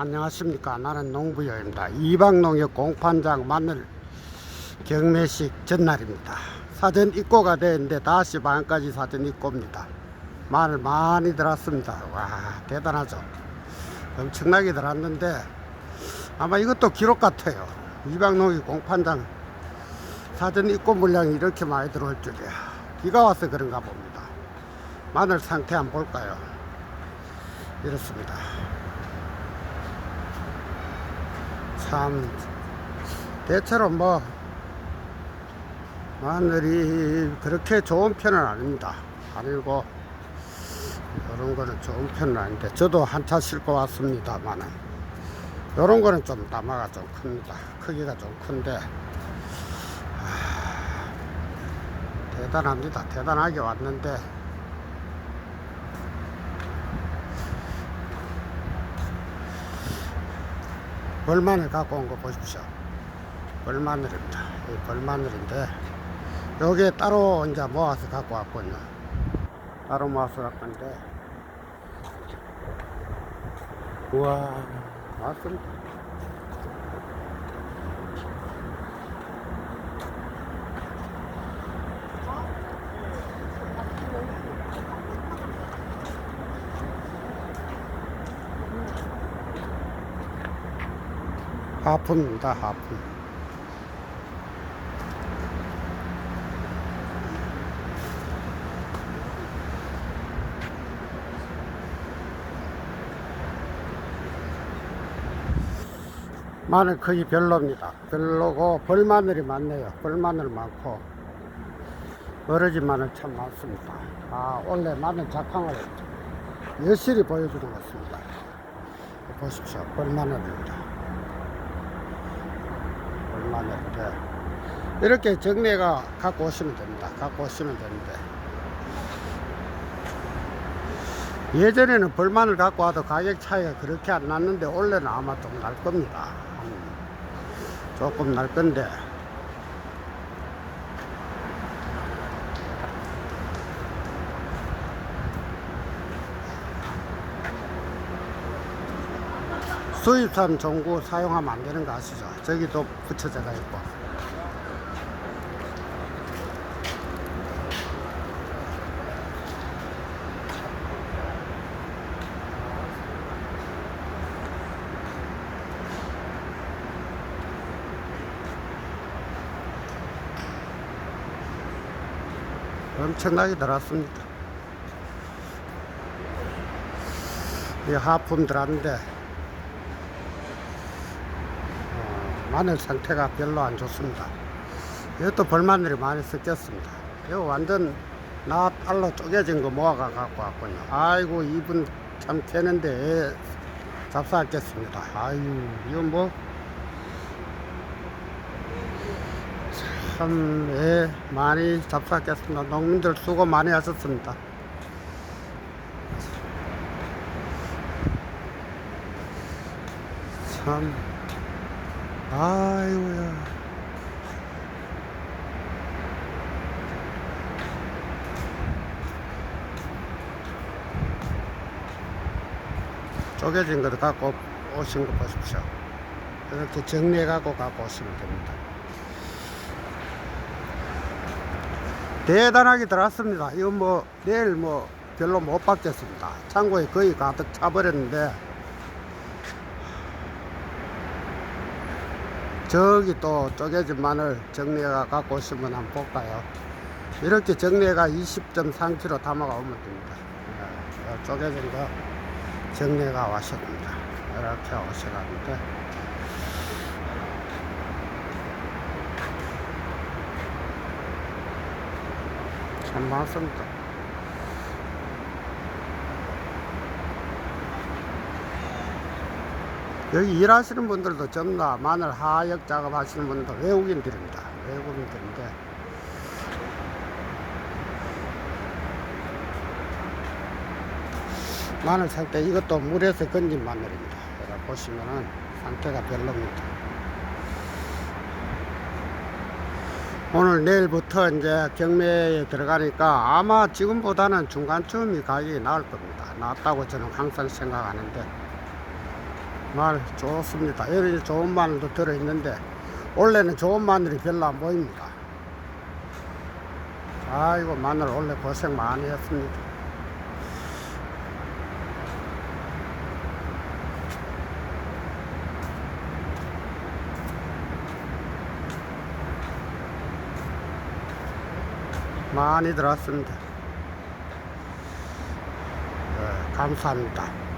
안녕하십니까. 나는 농부여입니다. 이방농협 공판장 마늘 경매식 전날입니다. 사전 입고가 되는데 다시 반까지 사전 입고입니다. 마늘 많이 들었습니다. 와 대단하죠. 엄청나게 들었는데 아마 이것도 기록 같아요. 이방농협 공판장 사전 입고 물량이 이렇게 많이 들어올 줄이야. 비가 와서 그런가 봅니다. 마늘 상태 한번 볼까요? 이렇습니다 참 대체로 뭐 마늘이 그렇게 좋은 편은 아닙니다. 아니고 이런 거는 좋은 편은 아닌데 저도 한차 싣고 왔습니다만은 이런 거는 좀 담아가 좀 큽니다. 크기가 좀 큰데 아, 대단합니다. 대단하게 왔는데 벌마늘 갖고 온 거 보십시오. 벌마늘입니다. 이 벌마늘인데 여기에 따로 이제 모아서 갖고 왔군요. 따로 모아서 갖고 왔는데 우와 맞습니다. 하품입니다. 하품. 마늘 크기 별로입니다. 별로고 벌마늘이 많네요. 벌마늘 많고 어러지 마늘 참 많습니다. 아 원래 마늘 작황을 여실히 보여주는 것 같습니다. 보십시오. 벌마늘입니다. 얼마인데 이렇게 정리가 갖고 오시면 됩니다. 갖고 오시면 되는데 예전에는 벌만을 갖고 와도 가격 차이가 그렇게 안 났는데 올해는 아마 좀 날 겁니다. 음, 조금 날 건데 수입산 종구 사용하면 안 되는 거 아시죠? 저기도 붙여져가 있고. 엄청나게 들었습니다. 이 하품 들었는데 어, 마늘 상태가 별로 안 좋습니다. 이것도 벌마늘이 많이 섞였습니다. 이거 완전 나 알로 쪼개진 거 모아가 갖고 왔군요. 아이고 이분 참 캐는데 잡사했겠습니다. 아유 이거 뭐 참, 예, 많이 잡사했겠습니다. 농민들 수고 많이 하셨습니다. 참, 아이고야. 쪼개진 것도 갖고 오신 거 보십시오. 이렇게 정리해 갖고 갖고 오시면 됩니다. 대단하게 들었습니다. 이거 뭐 내일 뭐 별로 못 받겠습니다. 창고에 거의 가득 차버렸는데 저기 또 쪼개진 마늘 정리해가 갖고 오시면 한번 볼까요? 이렇게 정리해가 20.3kg 담아가 오면 됩니다. 네, 요 쪼개진 거 정리해가 와셨습니다. 이렇게 오셔가는데 참 많습니다. 여기 일하시는 분들도 전부 다 마늘 하역 작업하시는 분들 외국인들입니다. 외국인들인데 마늘 살때 이것도 물에서 건진 마늘입니다. 보시면은 상태가 별로입니다. 오늘 내일부터 이제 경매에 들어가니까 아마 지금보다는 중간쯤이 가격이 나을 겁니다. 나았다고 저는 항상 생각하는데 마늘 좋습니다. 이런 좋은 마늘도 들어있는데 원래는 좋은 마늘이 별로 안 보입니다. 아이고 마늘 원래 고생 많이 했습니다. 많이 들었습니다. 네, 감사합니다.